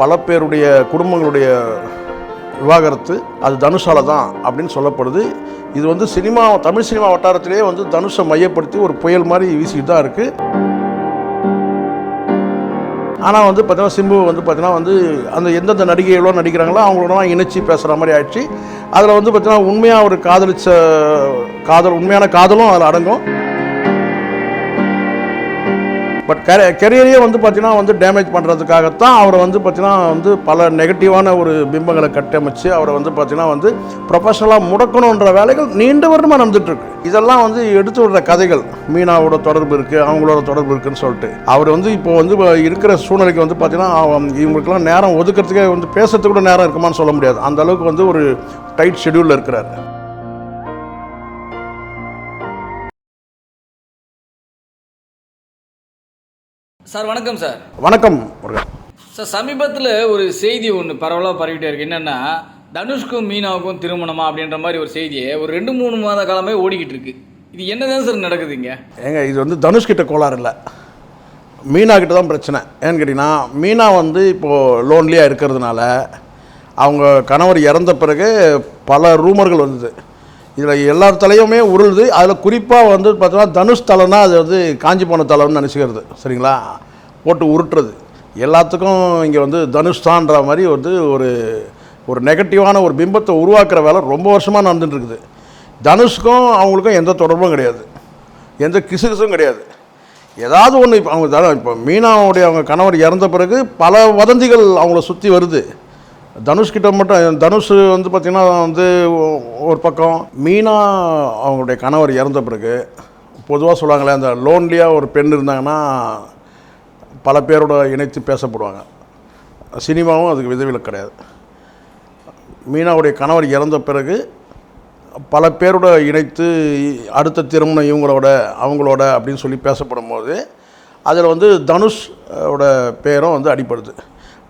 பல பேருடைய குடும்பங்களுடைய விவாகரத்து அது தனுஷால தான் அப்படின்னு சொல்லப்படுது. இது வந்து சினிமா தமிழ் சினிமா வட்டாரத்திலேயே வந்து தனுஷை மையப்படுத்தி ஒரு புயல் மாதிரி வீசிட்டு தான் இருக்குது ஆனால் வந்து பார்த்தீங்கன்னா சிம்பு வந்து பார்த்தீங்கன்னா வந்து அந்த எந்தெந்த நடிகைகளோ நடிக்கிறாங்களோ அவங்களோட இணைச்சி பேசுகிற மாதிரி ஆயிடுச்சு. அதில் வந்து பார்த்தீங்கன்னா உண்மையாக ஒரு காதலிச்ச காதல் உண்மையான காதலும் அதில் அடங்கும். பட் கெ கெரியரையே வந்து பார்த்தீங்கன்னா வந்து டேமேஜ் பண்ணுறதுக்காகத்தான் அவரை வந்து பார்த்தீங்கன்னா வந்து பல நெகட்டிவான ஒரு பிம்பங்களை கட்டமைச்சு அவரை வந்து பார்த்தீங்கன்னா வந்து ப்ரொஃபஷனலாக முடக்கணுன்ற வேலைகள் நீண்ட வருடமாக நடந்துட்டுருக்கு. இதெல்லாம் வந்து எடுத்து விடுற கதைகள். மீனாவோட தொடர்பு இருக்குது அவங்களோட தொடர்பு இருக்குன்னு சொல்லிட்டு. அவர் வந்து இப்போ வந்து இருக்கிற சூழ்நிலைக்கு வந்து பார்த்தீங்கன்னா இவங்களுக்கெல்லாம் நேரம் ஒதுக்கிறதுக்கே வந்து பேசுறதுக்கு கூட நேரம் இருக்குமான்னு சொல்ல முடியாது. அந்த அளவுக்கு வந்து ஒரு டைட் ஷெடியூலில் இருக்கிறார். சார் வணக்கம் சார். வணக்கம் சார் சமீபத்தில் ஒரு செய்தி ஒன்று பரவலாக பரவிட்டே இருக்கு. என்னென்னா தனுஷ்க்கும் மீனாவுக்கும் திருமணமா அப்படின்ற மாதிரி ஒரு செய்தியை ஒரு ரெண்டு மூணு மாத காலமே ஓடிக்கிட்டு இருக்கு. இது என்னதான் சார் நடக்குதுங்க? ஏங்க இது வந்து தனுஷ்கிட்ட கோளாறு இல்லை. மீனா கிட்ட தான் பிரச்சனை. ஏன்னு கேட்டிங்கன்னா மீனா வந்து இப்போது லோன்லியாக இருக்கிறதுனால அவங்க கணவர் இறந்த பிறகு பல ரூமர்கள் வந்தது. இதில் எல்லார் தலையுமே உருளுது. அதில் குறிப்பாக வந்து பார்த்தோன்னா தனுஷ் தலைனா அது வந்து காஞ்சி போன தலைன்னு நினச்சிக்கிறது. சரிங்களா? போட்டு உருட்டுறது. எல்லாத்துக்கும் இங்கே வந்து தனுஷ்தான்ற மாதிரி வந்து ஒரு ஒரு நெகட்டிவான ஒரு பிம்பத்தை உருவாக்குற வேலை ரொம்ப வருஷமாக நடந்துட்டுருக்குது. தனுஷ்க்கும் அவங்களுக்கும் எந்த தொடர்பும் கிடையாது. எந்த கிசுகிசும் கிடையாது. ஏதாவது ஒன்று இப்போ அவங்க தன இப்போ மீனாவுடைய அவங்க கணவர் இறந்த பிறகு பல வதந்திகள் அவங்கள சுற்றி வருது. தனுஷ்கிட்ட மட்டும் தனுஷ் வந்து பார்த்திங்கன்னா வந்து ஒரு பக்கம் மீனா அவங்களுடைய கணவர் இறந்த பிறகு பொதுவாக சொல்லுவாங்களே அந்த லோன்லியாக ஒரு பெண் இருந்தாங்கன்னா பல பேரோட இணைத்து பேசப்படுவாங்க. சினிமாவும் அதுக்கு விதவிலக்கு கிடையாது. மீனாவுடைய கணவர் இறந்த பிறகு பல பேரோட இணைத்து அடுத்த திருமணம் இவங்களோட அவங்களோட அப்படின்னு சொல்லி பேசப்படும் போது அதில் வந்து தனுஷ் பேரும் வந்து அடிப்படுது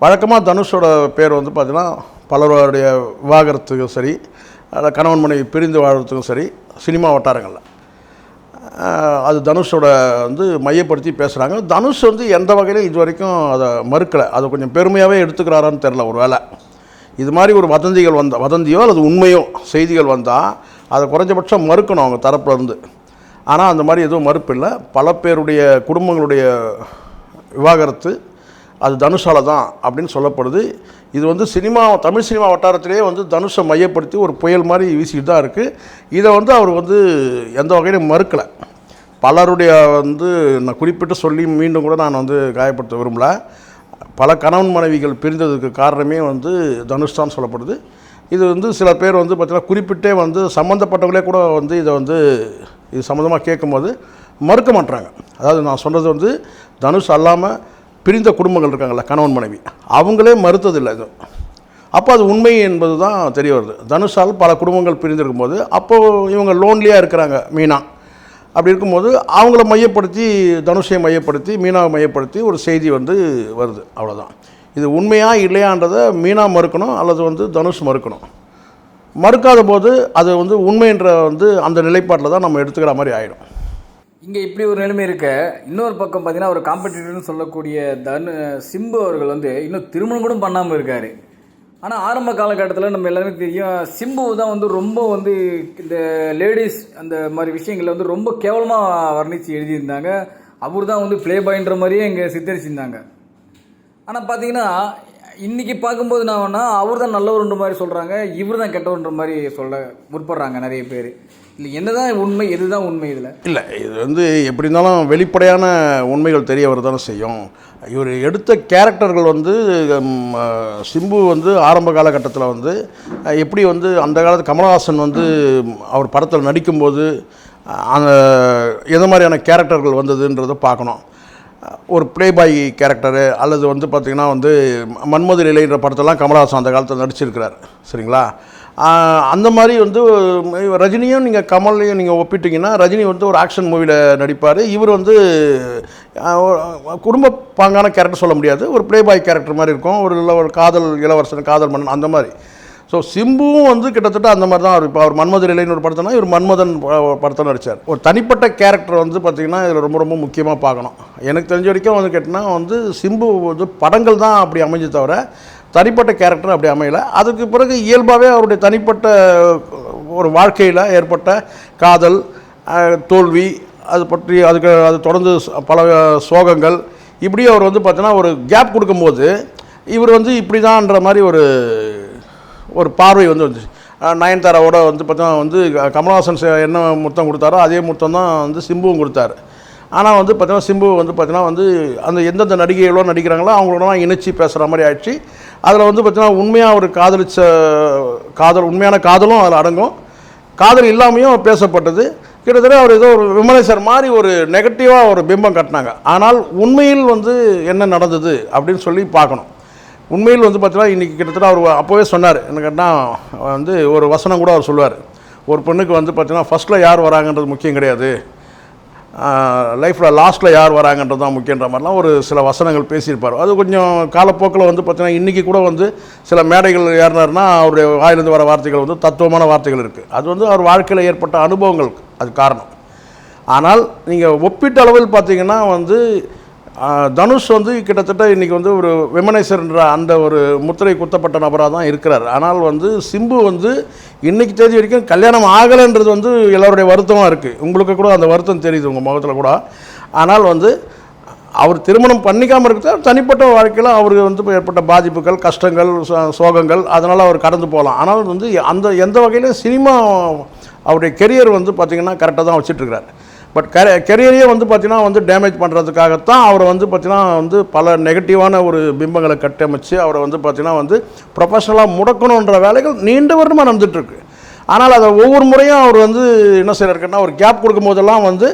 வழக்கமாக தனுஷோட பேர் வந்து பார்த்திங்கன்னா பலருடைய விவாகரத்துக்கும் சரி அதில் கணவன் மனைவி பிரிந்து வாழ்கிறதுக்கும் சரி சினிமா வட்டாரங்களில். அது தனுஷோட வந்து மையப்படுத்தி பேசுகிறாங்க தனுஷ் வந்து எந்த வகையிலும் இது வரைக்கும் அதை மறுக்கலை. அதை கொஞ்சம் பெருமையாகவே எடுத்துக்கிறாரான்னு தெரில ஒரு வேலை இது மாதிரி ஒரு வதந்திகள் வந்த வதந்தியோ அல்லது உண்மையோ செய்திகள் வந்தால் அதை குறைஞ்சபட்சம் மறுக்கணும் அவங்க தரப்புலேருந்து ஆனால் அந்த மாதிரி எதுவும் மறுப்பு இல்லை. பல பேருடைய குடும்பங்களுடைய விவாகரத்து அது தனுஷால தான் அப்படின்னு சொல்லப்படுது. இது வந்து சினிமா தமிழ் சினிமா வட்டாரத்திலேயே வந்து தனுஷை மையப்படுத்தி ஒரு புயல் மாதிரி வீசிக்கிட்டு தான் இருக்குது இதை வந்து அவர் வந்து எந்த வகையிலும் மறுக்கலை. பலருடைய வந்து நான் குறிப்பிட்டு சொல்லி மீண்டும் கூட நான் வந்து காயப்படுத்த விரும்பல. பல கணவன் மனைவிகள் பிரிந்ததுக்கு காரணமே வந்து தனுஷ் தான் சொல்லப்படுது. இது வந்து சில பேர் வந்து பார்த்திங்கன்னா குறிப்பிட்டே வந்து சம்மந்தப்பட்டவங்களே கூட வந்து இதை வந்து இது சம்மந்தமாக கேட்கும்போது மறுக்க மாட்றாங்க. அதாவது நான் சொன்னது வந்து தனுஷ் அல்லாமல் பிரிந்த குடும்பங்கள் இருக்காங்கல்ல கணவன் மனைவி. அவங்களே மறுத்ததில்லை இது அப்போ அது உண்மை என்பது தான் தெரிய வருது. தனுஷால் பல குடும்பங்கள் பிரிந்திருக்கும் போது அப்போது இவங்க லோன்லியாக இருக்கிறாங்க மீனா. அப்படி இருக்கும்போது அவங்கள மையப்படுத்தி தனுஷை மையப்படுத்தி மீனாவை மையப்படுத்தி ஒரு செய்தி வந்து வருது. அவ்வளோதான் இது உண்மையாக இல்லையான்றதை மீனா மறுக்கணும் அல்லது வந்து தனுஷ் மறுக்கணும். மறுக்காத போது அது வந்து உண்மைன்ற வந்து அந்த நிலைப்பாட்டில் தான் நம்ம எடுத்துக்கிற மாதிரி ஆகிடும் இங்கே இப்படி ஒரு நிலைமை இருக்க இன்னொரு பக்கம் பார்த்தீங்கன்னா ஒரு காம்படிட்டர்னு சொல்லக்கூடிய தனு சிம்பு அவர்கள் வந்து இன்னும் திருமணம் கூட பண்ணாமல் இருக்கார். ஆனால் ஆரம்ப காலகட்டத்தில் நம்ம எல்லாருமே தெரியும் சிம்பு தான் வந்து ரொம்ப வந்து இந்த லேடிஸ் அந்த மாதிரி விஷயங்களில் வந்து ரொம்ப கேவலமாக வர்ணித்து எழுதியிருந்தாங்க. அவர் தான் வந்து ப்ளே பாயின்ற மாதிரியே இங்கே சித்தரிச்சிருந்தாங்க. ஆனால் பார்த்தீங்கன்னா இன்றைக்கி பார்க்கும்போது நான் வேணா அவர் தான் நல்லவருன்ற மாதிரி சொல்கிறாங்க இவர் தான் கெட்டவர்ன்ற மாதிரி சொல்ல முற்படுறாங்க நிறைய பேர். இல்லை என்னதான் உண்மை எதுதான் உண்மை இதில்? இல்லை இது வந்து எப்படி இருந்தாலும் வெளிப்படையான உண்மைகள் தெரிய வரதானே செய்யும். இவர் எடுத்த கேரக்டர்கள் வந்து சிம்பு வந்து ஆரம்ப காலகட்டத்தில் வந்து எப்படி வந்து அந்த காலத்து கமலஹாசன் வந்து அவர் படத்தில் நடிக்கும்போது அந்த எந்த மாதிரியான கேரக்டர்கள் வந்ததுன்றதை பார்க்கணும். ஒரு ப்ளே பாய் கேரக்டரு அல்லது வந்து பார்த்திங்கன்னா வந்து மன்மது நிலைன்ற படத்தெல்லாம் கமலஹாசன் அந்த காலத்தில் நடிச்சிருக்கிறார். சரிங்களா? அந்த மாதிரி வந்து ரஜினியும் நீங்கள் கமலையும் நீங்கள் ஒப்பிட்டீங்கன்னா ரஜினி வந்து ஒரு ஆக்ஷன் மூவியில் நடிப்பார். இவர் வந்து குடும்ப பாங்கான கேரக்டர் சொல்ல முடியாது. ஒரு ப்ளே பாய் கேரக்டர் மாதிரி இருக்கும். ஒரு ஒரு காதல் இளவரசன் காதல் மன்னன் அந்த மாதிரி. ஸோ சிம்புவும் வந்து கிட்டத்தட்ட அந்த மாதிரி தான் இப்போ அவர் மன்மதன் இலைன்னு ஒரு படத்தினா இவர் மன்மதன் ப- படத்தில் நடித்தார் ஒரு தனிப்பட்ட கேரக்டர் வந்து பார்த்திங்கன்னா இதில் ரொம்ப ரொம்ப முக்கியமாக பார்க்கணும் எனக்கு தெரிஞ்ச வரைக்கும் வந்து கேட்டிங்கன்னா வந்து சிம்பு வந்து படங்கள் தான் அப்படி அமைஞ்சு தவிர தனிப்பட்ட கேரக்டர் அப்படி அமையலை. அதுக்கு பிறகு இயல்பாகவே அவருடைய தனிப்பட்ட ஒரு வாழ்க்கையில் ஏற்பட்ட காதல் தோல்வி அது பற்றி அதுக்கு அது தொடர்ந்து பல சோகங்கள் இப்படி அவர் வந்து பார்த்தீங்கன்னா ஒரு கேப் கொடுக்கும்போது இவர் வந்து இப்படி தான்ன்ற மாதிரி ஒரு ஒரு பார்வை வந்து வந்துச்சு. நயன்தாராவோட வந்து பார்த்தீங்கன்னா வந்து கமல்ஹாசன் என்ன முத்தம் கொடுத்தாரோ அதே முத்தம் தான் வந்து சிம்புவும் கொடுத்தாரு. ஆனால் வந்து பார்த்தீங்கன்னா சிம்பு வந்து பார்த்தீங்கன்னா வந்து அந்த எந்தெந்த நடிகைகளோ நடிக்கிறாங்களோ அவங்களோட இணைச்சி பேசுகிற மாதிரி ஆயிடுச்சு. அதில் வந்து பார்த்தீங்கன்னா உண்மையாக ஒரு காதலிச்ச காதல் உண்மையான காதலும் அதில் அடங்கும். காதல் இல்லாமையும் பேசப்பட்டது. கிட்டத்தட்ட அவர் ஏதோ ஒரு விமலேசர் மாதிரி ஒரு நெகட்டிவாக ஒரு பிம்பம் கட்டினாங்க. ஆனால் உண்மையில் வந்து என்ன நடந்தது அப்படின்னு சொல்லி பார்க்கணும். உண்மையில் வந்து பார்த்தீங்கன்னா இன்றைக்கி கிட்டத்தட்ட அவர் அப்போவே சொன்னார். என்ன கேட்டால் வந்து ஒரு வசனம் கூட அவர் சொல்லுவார். ஒரு பெண்ணுக்கு வந்து பார்த்தீங்கன்னா ஃபஸ்ட்டில் யார் வராங்கன்றது முக்கியம் கிடையாது. லைஃப்பில் லாஸ்ட்டில் யார் வராங்கன்றது தான் முக்கியன்ற மாதிரிலாம் ஒரு சில வசனங்கள் பேசியிருப்பார். அது கொஞ்சம் காலப்போக்கில் வந்து பார்த்திங்கன்னா இன்றைக்கி கூட வந்து சில மேடைகள் ஏறினார்னா அவருடைய வாயிலிருந்து வர வார்த்தைகள் வந்து தத்துவமான வார்த்தைகள் இருக்குது அது வந்து அவர் வாழ்க்கையில் ஏற்பட்ட அனுபவங்கள் அது காரணம். ஆனால் நீங்கள் ஒப்பீட்டளவில் பார்த்திங்கன்னா பார்த்தீங்கன்னா வந்து தனுஷ் வந்து கிட்டத்தட்ட இன்றைக்கி வந்து ஒரு விமனேசர்ன்ற அந்த ஒரு முத்திரை குத்தப்பட்ட நபராக தான் இருக்கிறார். ஆனால் வந்து சிம்பு வந்து இன்றைக்கி தேதி வரைக்கும் கல்யாணம் ஆகலைன்றது வந்து எல்லோருடைய வருத்தமாக இருக்குது உங்களுக்கு கூட அந்த வருத்தம் தெரியுது உங்கள் முகத்தில் கூட. ஆனால் வந்து அவர் திருமணம் பண்ணிக்காமல் இருக்கிற தனிப்பட்ட வாழ்க்கையில் அவருக்கு வந்து ஏற்பட்ட பாதிப்புகள் கஷ்டங்கள் சோ- சோகங்கள் அதனால் அவர் கடந்து போகலாம். ஆனால் வந்து அந்த எந்த வகையிலும் சினிமா அவருடைய கெரியர் வந்து பார்த்திங்கன்னா கரெக்டாக தான் வச்சிட்ருக்கிறார் பட் கெ கெரியரையே வந்து பார்த்திங்கன்னா வந்து டேமேஜ் பண்ணுறதுக்காகத்தான் அவரை வந்து பார்த்திங்கன்னா வந்து பல நெகட்டிவான ஒரு பிம்பங்களை கட்டமைச்சு அவரை வந்து பார்த்திங்கன்னா வந்து ப்ரொஃபஷனலாக முடக்கணுன்ற வேலைகள் நீண்ட வருடமாக நடந்துகிட்ருக்கு ஆனால் அதை ஒவ்வொரு முறையும் அவர் வந்து என்ன செய்யறாருன்னா ஒரு கேப் கொடுக்கும் போதெல்லாம் வந்து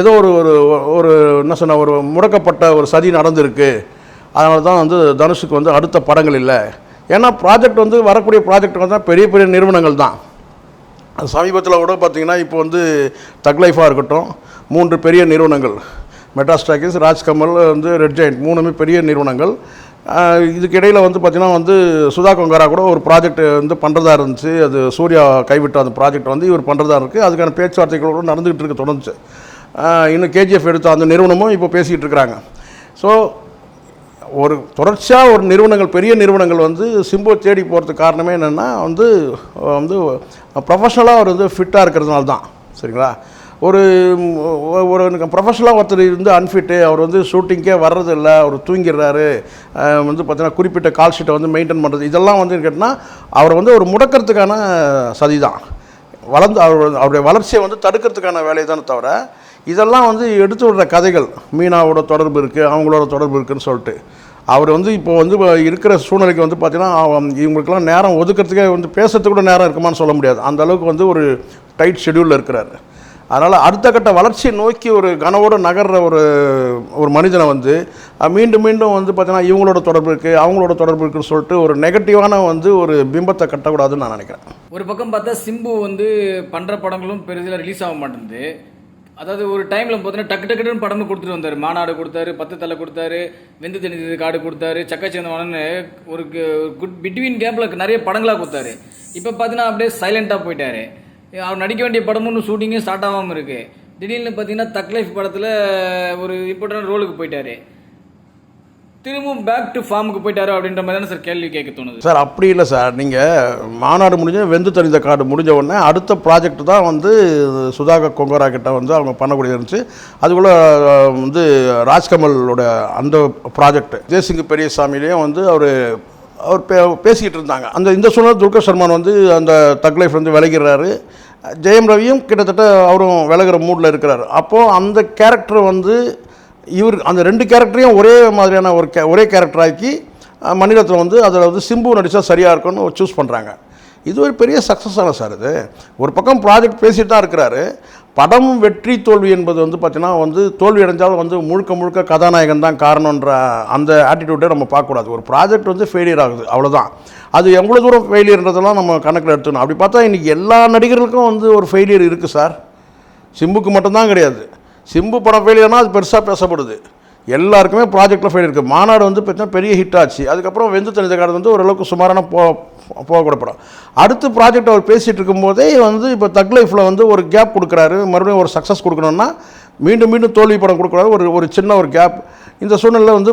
ஏதோ ஒரு ஒரு ஒரு என்ன சொன்ன ஒரு முடக்கப்பட்ட ஒரு சதி நடந்திருக்கு. அதனால தான் வந்து தனுஷுக்கு வந்து அடுத்த படங்கள் இல்லை. ஏன்னா ப்ராஜெக்ட் வந்து வரக்கூடிய ப்ராஜெக்ட் வந்து பெரிய பெரிய நிறுவனங்கள் தான். சமீபத்தில் கூட பார்த்திங்கன்னா இப்போ வந்து தக்லைஃபாக இருக்கட்டும் மூன்று பெரிய நிறுவனங்கள் மெட்ராஸ்டாக்கிஸ் ராஜ்கமல் வந்து ரெட் ஜெயின்ட் மூணுமே பெரிய நிறுவனங்கள். இதுக்கிடையில் இதுக்கு இடையில் வந்து பார்த்திங்கன்னா வந்து சுதா கொங்காரா கூட ஒரு ப்ராஜெக்ட் வந்து பண்ணுறதா இருந்துச்சு. அது சூர்யா கைவிட்ட அந்த ப்ராஜெக்ட் வந்து இவர் பண்ணுறதா இருக்குது அதுக்கான பேச்சுவார்த்தைகள் கூட நடந்துகிட்டு இருக்கு தொடர்ந்து. இன்னும் கேஜிஎஃப் எடுத்த அந்த நிறுவனமும் இப்போ பேசிகிட்டு இருக்கிறாங்க. ஸோ ஒரு தொடர்ச்சியாக ஒரு நிறுவனங்கள் பெரிய நிறுவனங்கள் வந்து சிம்போ தேடி போகிறதுக்கு காரணமே என்னென்னா வந்து வந்து ப்ரொஃபஷனலாக அவர் வந்து ஃபிட்டாக இருக்கிறதுனால தான். சரிங்களா? ஒரு ஒரு ப்ரொஃபஷனலாக ஒருத்தர் இருந்து அன்ஃபிட்டு அவர் வந்து ஷூட்டிங்கே வர்றதில்லை அவர் தூங்கிடுறாரு வந்து பார்த்தீங்கன்னா குறிப்பிட்ட கால் ஷீட்டை வந்து மெயின்டைன் பண்ணுறது இதெல்லாம் வந்து கேட்டால் அவரை வந்து ஒரு முடக்கிறதுக்கான சதி தான். வளர்ந்து அவர் அவருடைய வளர்ச்சியை வந்து தடுக்கிறதுக்கான வேலையை தானே தவிர இதெல்லாம் வந்து எடுத்து விடுற கதைகள். மீனாவோட தொடர்பு இருக்குது அவங்களோட தொடர்பு இருக்குன்னு சொல்லிட்டு. அவர் வந்து இப்போ வந்து இருக்கிற சூழ்நிலைக்கு வந்து பார்த்தீங்கன்னா இவங்களுக்கெல்லாம் நேரம் ஒதுக்கிறதுக்கே வந்து பேசுறதுக்கு கூட நேரம் இருக்குமான்னு சொல்ல முடியாது. அந்த அளவுக்கு வந்து ஒரு டைட் ஷெடியூலில் இருக்கிறார். அதனால் அடுத்த கட்ட வளர்ச்சியை நோக்கி ஒரு கனவோடு நகர்ற ஒரு ஒரு மனிதனை வந்து மீண்டும் மீண்டும் வந்து பார்த்தீங்கன்னா இவங்களோட தொடர்பு இருக்குது அவங்களோட தொடர்பு இருக்குன்னு சொல்லிட்டு ஒரு நெகட்டிவான வந்து ஒரு பிம்பத்தை கட்டக்கூடாதுன்னு நான் நினைக்கிறேன். ஒரு பக்கம் பார்த்தா சிம்பு வந்து பண்ணுற படங்களும் பெரிதில் ரிலீஸ் ஆக மாட்டேங்குது அதாவது ஒரு டைமில் பார்த்தீங்கன்னா டக்கு டக்குன்னு படமும் கொடுத்துட்டு வந்தார். மாநாடு கொடுத்தாரு பத்து தலை கொடுத்தாரு வெந்து தனித்தது காடு கொடுத்தாரு சக்கச்சேந்தவனு ஒரு குட் பிட்வீன் கேப்பில் நிறைய படங்களாக கொடுத்தாரு. இப்போ பார்த்தீங்கன்னா அப்படியே சைலண்ட்டாக போயிட்டாரு. அவர் நடிக்க வேண்டிய படமும் ஷூட்டிங்கும் ஸ்டார்ட் ஆகாமல் இருக்கு. திடீர்னு பார்த்தீங்கன்னா தக் லைஃப் படத்தில் ஒரு இம்பார்ட்டன்ட் ரோலுக்கு போயிட்டாரு. திரும்பவும் பேக் டு ஃபார்முக்கு போயிட்டாரு அப்படின்ற மாதிரி தானே சார் கேள்வி கேட்க தோணுது. சார் அப்படி இல்லை சார். நீங்கள் மாநாடு முடிஞ்ச வெந்து தனிந்த காடு முடிஞ்ச உடனே அடுத்த ப்ராஜெக்ட் தான் வந்து சுதாகர் கொங்கரா கிட்ட வந்து அவங்க பண்ணக்கூடியது இருந்துச்சு. அதுக்குள்ளே வந்து ராஜ்கமலோட அந்த ப்ராஜெக்ட் ஜெய்சிங் பெரியசாமிலையும் வந்து அவர் அவர் பே பேசிக்கிட்டு இருந்தாங்க. அந்த இந்த சூழ்நிலை துல்கர் சல்மான் வந்து அந்த தக் லைஃப் வந்து விலகிறாரு ஜெயம் ரவியும் கிட்டத்தட்ட அவரும் விலகிற மூடில் இருக்கிறார். அப்போது அந்த கேரக்டர் வந்து இவர் அந்த ரெண்டு கேரக்டரையும் ஒரே மாதிரியான ஒரு கே ஒரே கேரக்டர் ஆக்கி மணிரத்னம் வந்து அதில் வந்து சிம்பு நடித்தா சரியாக இருக்கும்னு சூஸ் பண்ணுறாங்க இது ஒரு பெரிய சக்ஸஸ் ஆன சார் இது. ஒரு பக்கம் ப்ராஜெக்ட் பேசிட்டு தான் இருக்கிறாரு. படம் வெற்றி தோல்வி என்பது வந்து பார்த்தீங்கன்னா வந்து தோல்வி அடைஞ்சாலும் வந்து முழுக்க முழுக்க கதாநாயகன் தான் காரணன்ற அந்த ஆட்டிடியூட்டை நம்ம பார்க்கக்கூடாது. ஒரு ப்ராஜெக்ட் வந்து ஃபெயிலியர் ஆகுது அவ்வளோதான் அது எவ்வளோ தூரம் ஃபெயிலியர்ன்றதெல்லாம் நம்ம கணக்கில் எடுத்துக்கணும். அப்படி பார்த்தா இன்றைக்கி எல்லா நடிகர்களுக்கும் வந்து ஒரு ஃபெயிலியர் இருக்குது சார் சிம்புக்கு மட்டும்தான் கிடையாது. சிம்பு படம் ஃபெயிலியர்னால் அது பெருசாக பேசப்படுது. எல்லாருக்குமே ப்ராஜெக்டில் ஃபெயில் இருக்குது மாநாடு வந்து பார்த்தீங்கன்னா பெரிய ஹிட் ஆச்சு. அதுக்கப்புறம் வெந்து தனித காடு வந்து ஓரளவுக்கு சுமாரான போ போகக்கூட படம். அடுத்து ப்ராஜெக்ட் அவர் பேசிகிட்டு இருக்கும்போதே வந்து இப்போ தக் லைஃப்பில் வந்து ஒரு கேப் கொடுக்குறாரு. மறுபடியும் ஒரு சக்ஸஸ் கொடுக்கணும்னா மீண்டும் மீண்டும் தோல்வி படம் கொடுக்குறாரு ஒரு ஒரு சின்ன ஒரு கேப் இந்த சூழ்நிலையில் வந்து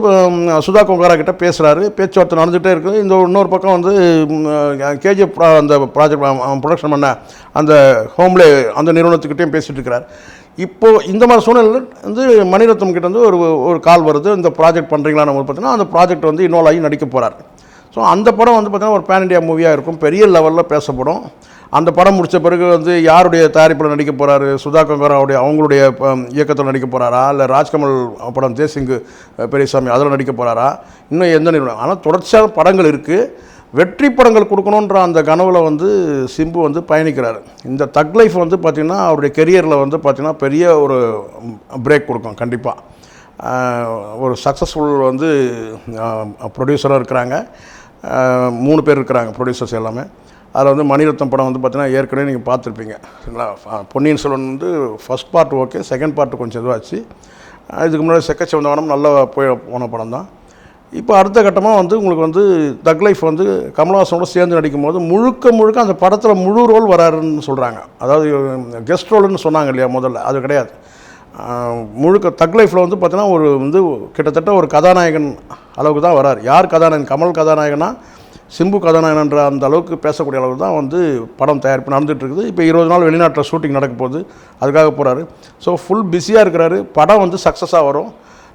சுதா கொங்காரா கிட்ட பேசுகிறாரு பேச்சுவார்த்தை நடந்துகிட்டே இருக்குது. இந்த இன்னொரு பக்கம் வந்து கேஜிஎஃப் அந்த ப்ராஜெக்ட் ப்ரொடக்ஷன் பண்ண அந்த ஹோம்லே அந்த நிறுவனத்துக்கிட்டையும் பேசிகிட்டு இருக்கிறார். இப்போது இந்த மாதிரி சூழ்நிலையில் வந்து மணிரத்னம் கிட்ட வந்து ஒரு ஒரு கால் வருது. இந்த ப்ராஜெக்ட் பண்ணுறீங்களான்னு பார்த்தீங்கன்னா அந்த ப்ராஜெக்ட் வந்து இன்வால்வ் ஆகி நடிக்க போகிறார் ஸோ அந்த படம் வந்து பார்த்திங்கன்னா ஒரு பேன் இண்டியா மூவியாக இருக்கும். பெரிய லெவலில் பேசப்படும். அந்த படம் முடித்த பிறகு வந்து யாருடைய தயாரிப்பில் நடிக்க போகிறாரு சுதா கங்கராவுடைய அவங்களுடைய இயக்கத்தில் நடிக்க போகிறாரா இல்லை ராஜ்கமல் படம் தேசிங்கு பெரியசாமி அதில் நடிக்க போகிறாரா இன்னும் எந்த நிறுவனம்? ஆனால் தொடர்ச்சியாக படங்கள் இருக்குது வெற்றி படங்கள் கொடுக்கணுன்ற அந்த கனவில் வந்து சிம்பு வந்து பயணிக்கிறார். இந்த தக் லைஃப் வந்து பார்த்திங்கன்னா அவருடைய கெரியரில் வந்து பார்த்திங்கன்னா பெரிய ஒரு பிரேக் கொடுக்கும் கண்டிப்பாக ஒரு சக்ஸஸ்ஃபுல் வந்து ப்ரொடியூசராக இருக்கிறாங்க. மூணு பேர் இருக்கிறாங்க ப்ரொடியூசர்ஸ் எல்லாமே. அதில் வந்து மணிரத்னம் படம் வந்து பார்த்தீங்கன்னா ஏற்கனவே நீங்கள் பார்த்துருப்பீங்க சரிங்களா? பொன்னியின் செல்வன் வந்து first part okay second part கொஞ்சம் இதுவாச்சு. இதுக்கு முன்னாடி செக்கச்சவந்தவனம் நல்லா போய் போன படம் தான் இப்போ அடுத்த கட்டமாக வந்து உங்களுக்கு வந்து தக் லைஃப் வந்து கமல்ஹாசனோட சேர்ந்து நடிக்கும்போது முழுக்க முழுக்க அந்த படத்தில் முழு ரோல் வராருன்னு சொல்கிறாங்க. அதாவது கெஸ்ட் ரோல்னு சொன்னாங்க இல்லையா முதல்ல? அது கிடையாது. முழுக்க தக் லைஃப்பில் வந்து பார்த்தீங்கன்னா ஒரு வந்து கிட்டத்தட்ட ஒரு கதாநாயகன் அளவுக்கு தான் வரார். யார் கதாநாயகன்? கமல் கதாநாயகனா? சிம்பு கதாநாயகன்ற அந்த அளவுக்கு பேசக்கூடிய அளவுக்கு தான் வந்து படம் தயாரிப்பு நடந்துகிட்டு இருக்குது இப்போ இருபது நாள் வெளிநாட்டில் ஷூட்டிங் நடக்க போகுது. அதுக்காக போகிறாரு ஸோ ஃபுல் பிஸியாக இருக்கிறாரு. படம் வந்து சக்ஸஸாக வரும்.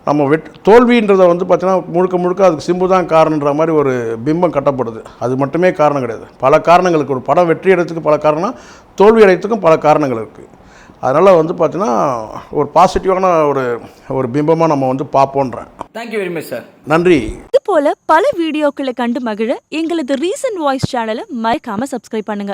நம்ம வெட் தோல்வின்றதை வந்து பார்த்தீங்கன்னா முழுக்க முழுக்க அதுக்கு சிம்பு தான் காரணன்ற மாதிரி ஒரு பிம்பம் கட்டப்படுது. அது மட்டுமே காரணம் கிடையாது. பல காரணங்களுக்கு ஒரு படம் வெற்றி அடைறதுக்கு பல காரணம் தோல்வி அடைறதுக்கும் பல காரணங்கள் இருக்குது அதனால் வந்து பார்த்தீங்கன்னா ஒரு பாசிட்டிவான ஒரு ஒரு பிம்பமாக நம்ம வந்து பார்ப்போன்றேன் thank you very much sir நன்றி. இது போல பல வீடியோக்களை கண்டு மகிழ எங்களது ரீசன்ட் வாய்ஸ் சேனலை மறக்காம சப்ஸ்கிரைப் பண்ணுங்க.